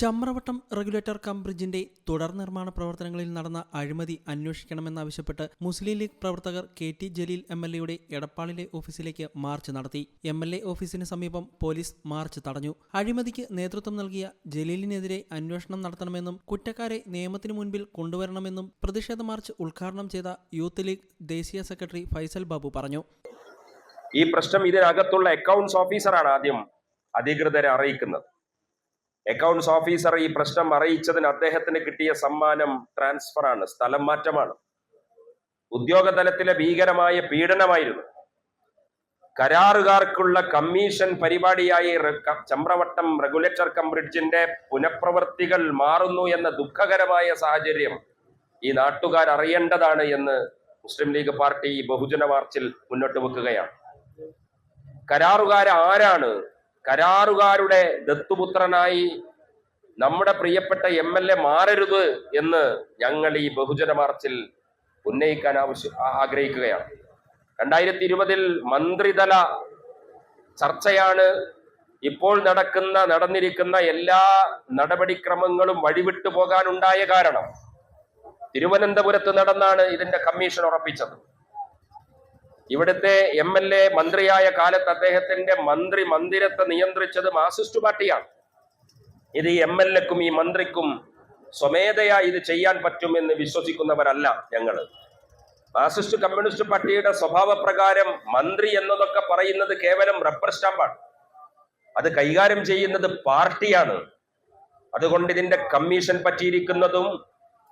Chamravattam regulator cum ബ്രിഡ്ജിന്റെ തുടർ നിർമ്മാണ പ്രവർത്തനങ്ങളിൽ നടന്ന അഴിമതി അന്വേഷിക്കണമെന്നാവശ്യപ്പെട്ട് മുസ്ലിം ലീഗ് പ്രവർത്തകർ K T Jaleel M L എയുടെ എടപ്പാളിലെ ഓഫീസിലേക്ക് മാർച്ച് നടത്തി. എം എൽ എ ഓഫീസിന് സമീപം പോലീസ് മാർച്ച് തടഞ്ഞു. അഴിമതിക്ക് നേതൃത്വം നൽകിയ ജലീലിനെതിരെ അന്വേഷണം നടത്തണമെന്നും കുറ്റക്കാരെ നിയമത്തിനു മുൻപിൽ കൊണ്ടുവരണമെന്നും പ്രതിഷേധ മാർച്ച് ഉദ്ഘാടനം ചെയ്ത യൂത്ത് ലീഗ് ദേശീയ സെക്രട്ടറി ഫൈസൽ ബാബു പറഞ്ഞു. ഈ പ്രശ്നം ഇതിനകത്തുള്ള അക്കൗണ്ട്സ് ഓഫീസറാണ് ആദ്യം അധികൃതരെ അറിയിക്കുന്നത്. അക്കൗണ്ട്സ് ഓഫീസർ ഈ പ്രശ്നം അറിയിച്ചതിന് അദ്ദേഹത്തിന് കിട്ടിയ സമ്മാനം ട്രാൻസ്ഫർ ആണ് സ്ഥലം മാറ്റമാണ്. ഉദ്യോഗതലത്തിലെ ഭീകരമായ പീഡനമായിരുന്നു. കരാറുകാർക്കുള്ള കമ്മീഷൻ പരിപാടിയായി ചമ്രവട്ടം റെഗുലേറ്റർ കം ബ്രിഡ്ജിന്റെ പുനഃപ്രവർത്തികൾ മാറുന്നു എന്ന ദുഃഖകരമായ സാഹചര്യം ഈ നാട്ടുകാർ അറിയേണ്ടതാണ് എന്ന് മുസ്ലിം ലീഗ് പാർട്ടി ബഹുജന മാർച്ചിൽ മുന്നോട്ട് വെക്കുകയാണ്. കരാറുകാർ ആരാണ് കരാറുകാരുടെ ദത്തുപുത്രനായി നമ്മുടെ പ്രിയപ്പെട്ട എം എൽ എ മാറരുത് എന്ന് ഞങ്ങൾ ഈ ബഹുജന മാർച്ചിൽ ഉന്നയിക്കാൻ ആവശ്യ ആഗ്രഹിക്കുകയാണ്. രണ്ടായിരത്തി ഇരുപതിൽ മന്ത്രിതല ചർച്ചയാണ് ഇപ്പോൾ നടക്കുന്ന നടന്നിരിക്കുന്ന എല്ലാ നടപടിക്രമങ്ങളും വഴിവിട്ടു പോകാനുണ്ടായ കാരണം. തിരുവനന്തപുരത്ത് നടന്നാണ് ഇതിന്റെ കമ്മീഷൻ ഉറപ്പിച്ചത്. ഇവിടുത്തെ എം എൽ എ മന്ത്രിയായ കാലത്ത് അദ്ദേഹത്തിന്റെ മന്ത്രി മന്ദിരത്തെ നിയന്ത്രിച്ചത് മാർസിസ്റ്റ് പാർട്ടിയാണ്. ഇത് എം എൽ എക്കും ഈ മന്ത്രിക്കും സ്വമേധയാ ഇത് ചെയ്യാൻ പറ്റുമെന്ന് വിശ്വസിക്കുന്നവരല്ല ഞങ്ങൾ മാർസിസ്റ്റ് കമ്മ്യൂണിസ്റ്റ് പാർട്ടിയുടെ സ്വഭാവപ്രകാരം മന്ത്രി എന്നതൊക്കെ പറയുന്നത് കേവലം റബ്ബർ സ്റ്റാമ്പാണ്. അത് കൈകാര്യം ചെയ്യുന്നത് പാർട്ടിയാണ്. അതുകൊണ്ട് ഇതിന്റെ കമ്മീഷൻ പറ്റിയിരിക്കുന്നതും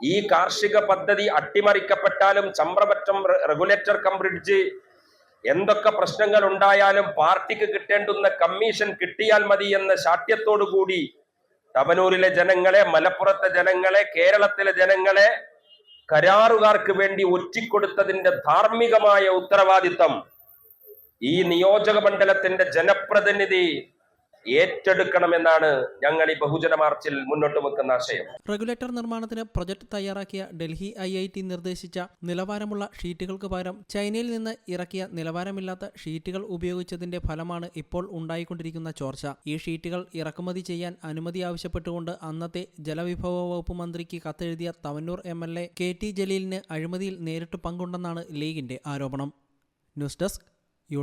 ഈ കാർഷിക പദ്ധതി അട്ടിമറിക്കപ്പെട്ടാലും ചമ്രപറ്റം റെഗുലേറ്റർ കം ബ്രിഡ്ജ് എന്തൊക്കെ പ്രശ്നങ്ങൾ ഉണ്ടായാലും പാർട്ടിക്ക് കിട്ടേണ്ടുന്ന കമ്മീഷൻ കിട്ടിയാൽ മതി എന്ന ശാഠ്യത്തോടു കൂടി തവനൂരിലെ ജനങ്ങളെ മലപ്പുറത്തെ ജനങ്ങളെ കേരളത്തിലെ ജനങ്ങളെ കരാറുകാർക്ക് വേണ്ടി ഒറ്റിക്കൊടുത്തതിന്റെ ധാർമ്മികമായ ഉത്തരവാദിത്തം ഈ നിയോജക മണ്ഡലത്തിന്റെ ജനപ്രതിനിധി ഏറ്റെടുക്കണമെന്നാണ് ഞങ്ങൾ ഈ ബഹുജന മാർച്ചിൽ മുന്നോട്ട് വെക്കുന്ന ആശയം. റെഗുലേറ്റർ നിർമ്മാണത്തിന് പ്രൊജക്ട് തയ്യാറാക്കിയ ഡൽഹി ഐ ഐ ടി നിർദ്ദേശിച്ച നിലവാരമുള്ള ഷീറ്റുകൾക്ക് പകരം ചൈനയിൽ നിന്ന് ഇറക്കിയ നിലവാരമില്ലാത്ത ഷീറ്റുകൾ ഉപയോഗിച്ചതിന്റെ ഫലമാണ് ഇപ്പോൾ ഉണ്ടായിക്കൊണ്ടിരിക്കുന്ന ചോർച്ച. ഈ ഷീറ്റുകൾ ഇറക്കുമതി ചെയ്യാൻ അനുമതി ആവശ്യപ്പെട്ടുകൊണ്ട് അന്നത്തെ ജലവിഭവ വകുപ്പ് മന്ത്രിക്ക് കത്തെഴുതിയ Thavanur M L A K T ജലീലിന് അഴിമതിയിൽ നേരിട്ട് പങ്കുണ്ടെന്നാണ് ലീഗിന്റെ ആരോപണം. News desk U